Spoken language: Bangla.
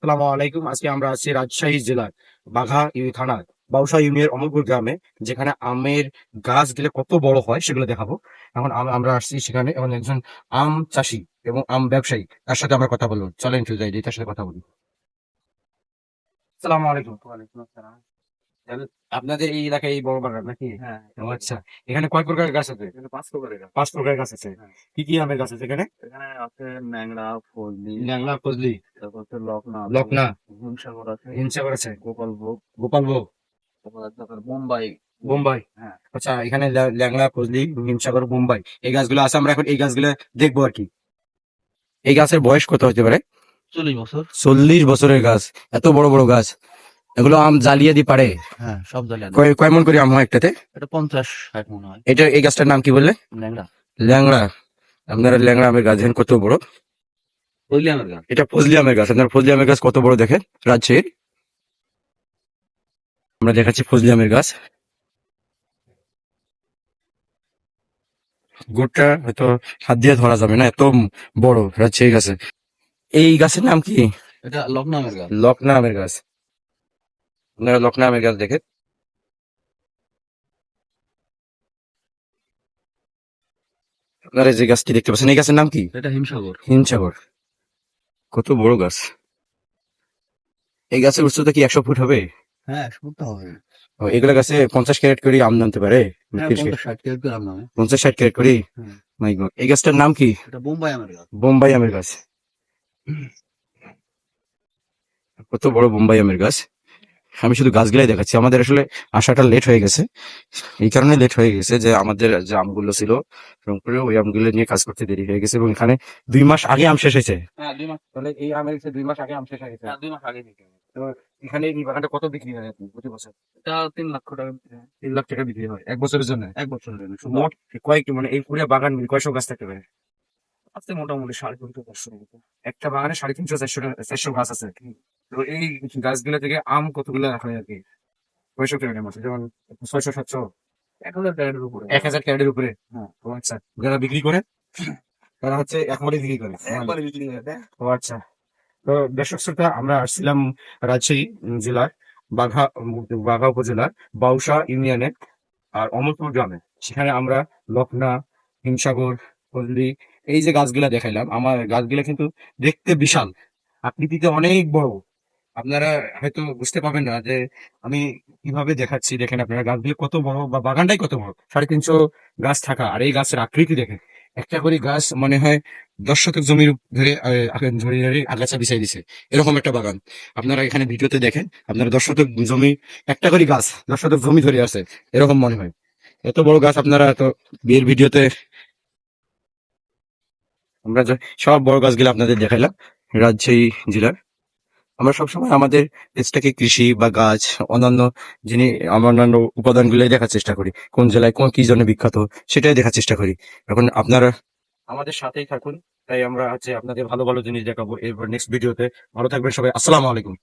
আসসালামু আলাইকুম। আজকে আমরা আছি রাজশাহী জেলার বাঘা ইউ- থানার বাউসা ইউনিয়নের অমরপুর গ্রামে, যেখানে আমের গাছ গেলে কত বড় হয় সেগুলো দেখাবো। এখন আম- আমরা আসছি সেখানে এবং একজন আম চাষি এবং আম ব্যবসায়ী, তার সাথে আমরা কথা বলব। চলেন চলে যাই, তার সাথে কথা বলি। সালাম আলাইকুম। আপনাদের এই এলাকায় এই বড় বাগান নাকি? হ্যাঁ আচ্ছা এখানে কয় প্রকার গাছ আছে? পাঁচ প্রকারের গাছ। পাঁচ প্রকার গাছ আছে। হ্যাঁ। কি কি আমের গাছ আছে এখানে? এখানে আছে ন্যাংরা ফজলি ন্যাংলা ফজলি। তারপর হচ্ছে লকনা লকনা। হিমসাগর আছে। হিমসাগর আছে। গোপালভোগ। গোপালভোগ। তারপর বোম্বাই। বোম্বাই। হ্যাঁ। আচ্ছা এখানে ল্যা- ল্যাংড়া ফজলি হিমসাগর বোম্বাই। এই গাছগুলো আছে আমরা এখন এই গাছগুলো দেখব আর কি। এই গাছের বয়স কত হতে পারে? চল্লিশ বছর। চল্লিশ বছরের গাছ। এত বড় বড় গাছ। এগুলো আম জ্বালিয়ে দি পারে? হ্যাঁ সব জায়গায় কয় কয় মন করে আম হয় একটাতে? এটা পঞ্চাশ ষাট মনে হয়। এটা এই গাছটার নাম কি বললে? ন্যাংরা ল্যাংড়া। আপনারা ল্যাংড়া আমের গাছ দেখেন কত বড়। ফজলি আমার গাছ। এটা ফজলি আমের গাছ। আপনার ফজলি আমের গাছ কত বড় দেখেন? রাজশাহীর আমরা দেখাচ্ছি ফজলি আমের গাছ। গোটটা হয়তো হাত দিয়ে ধরা যাবে না এত বড় রাজশাহী গাছে। এই গাছের নাম কি? এটা লকনা আমার গাছ। লকনা আমের গাছ। আপনারা লকনা আমের গাছ দেখেন। আপনারা যে গাছটি দেখতে পাচ্ছেন এই গাছের নাম কি? এটা হিমসাগর। হিমসাগর। কত বড় গাছ। এই গাছের উচ্চতা কি একশো ফুট হবে? হ্যাঁ এগুলো গাছে পঞ্চাশ ক্যারেট করে আম জানতে পারে? হ্যাঁ পঞ্চাশ ষাট ক্যারেট করে হুম। মাই গড। এই গাছটার নাম কি? বোম্বাই আমার গাছ। বোম্বাই আমের গাছ। কত বড় বোম্বাই আমের গাছ? আমি শুধু গাছগুলাই দেখাচ্ছি। আমাদের আসলে আসাটা লেট হয়ে গেছে। এই কারণে লেট হয়ে গেছে যে আমাদের যে আমগুলো ছিল রংপুরে ওই আমগুলো নিয়ে কাজ করতে দেরি হয়ে গেছে এবং এখানে দুই মাস আগে আম শেষ হয়েছে। হ্যাঁ দুই মাস। তাহলে এই আমের দুই মাস আগে আম শেষ হয়ে দুই মাস আগে থেকে এখানে এই বাগানটা কত বিক্রি হয় প্রতি বছর এটা তিন লক্ষ টাকা তিন লাখ টাকা বিক্রি হয় এক বছরের জন্য? এক বছর জন্য। মোট কয়েক মানে এই পুরো বাগান মিলে কয়শো গাছ থাকতে পারে? আছে মোটামুটি সাড়ে তিনশো চারশো একটা বাগানে সাড়ে তিনশো চারশো চারশো গাছ আছে তো এই গাছগুলো থেকে আম কতগুলো হয় আর কি? কয়শো ক্যারেটের মতো যেমন ছয়শো সাতশো। এক হাজার টাকার উপরে। এক হাজার ক্যারেটের উপরে? হ্যাঁ। ও আচ্ছা যারা বিক্রি করে তারা হচ্ছে একবারে বিক্রি করে। একবারে বিক্রি যায় ও আচ্ছা। তো দর্শক শ্রোতা আমরা আসছিলাম রাজশাহী জেলার বাঘা বাঘা উপজেলার বাউসা ইউনিয়নে আর অমরপুর গ্রামে। সেখানে আমরা লকনা হিমসাগর ফজলি এই যে গাছগুলা দেখাইলাম আমার গাছগুলা কিন্তু দেখতে বিশাল। আকৃতিতে অনেক বড়। আপনারা হয়তো বুঝতে পারবেন না যে আমি কীভাবে দেখাচ্ছি, দেখেন আপনারা গাছগুলো কত বড় বা বাগানটাই কত বড়। সাড়ে তিনশো গাছ থাকা আর এই গাছের আকৃতি দেখেন। একটা করে গাছ মনে হয় দশ শতক জমির ধরে ধরে ধরে আগাছা বিছাই দিছে। এরকম একটা বাগান। আপনারা এখানে ভিডিওতে দেখেন, আপনারা দশ শতক জমি, একটা করে গাছ দশ শতক জমি ধরে আছে, এরকম মনে হয়। এত বড় গাছ আপনারা তো বিয়ের ভিডিওতে আমরা সব বড় গাছগুলো আপনাদের দেখাইলাম রাজশাহী জেলার। আমরা সবসময় আমাদের দেশটাকে কৃষি বা গাছ, অন্যান্য যিনি অন্যান্য উপাদানগুলো দেখার চেষ্টা করি। কোন জেলায় কোন কি জন্য বিখ্যাত, সেটাই দেখার চেষ্টা করি। এখন আপনারা আমাদের সাথেই থাকুন। তাই আমরা হচ্ছে আপনাদের ভালো ভালো জিনিস দেখাবো। এরপর নেক্সট ভিডিওতে ভালো থাকবেন সবাই। আসসালামু আলাইকুম।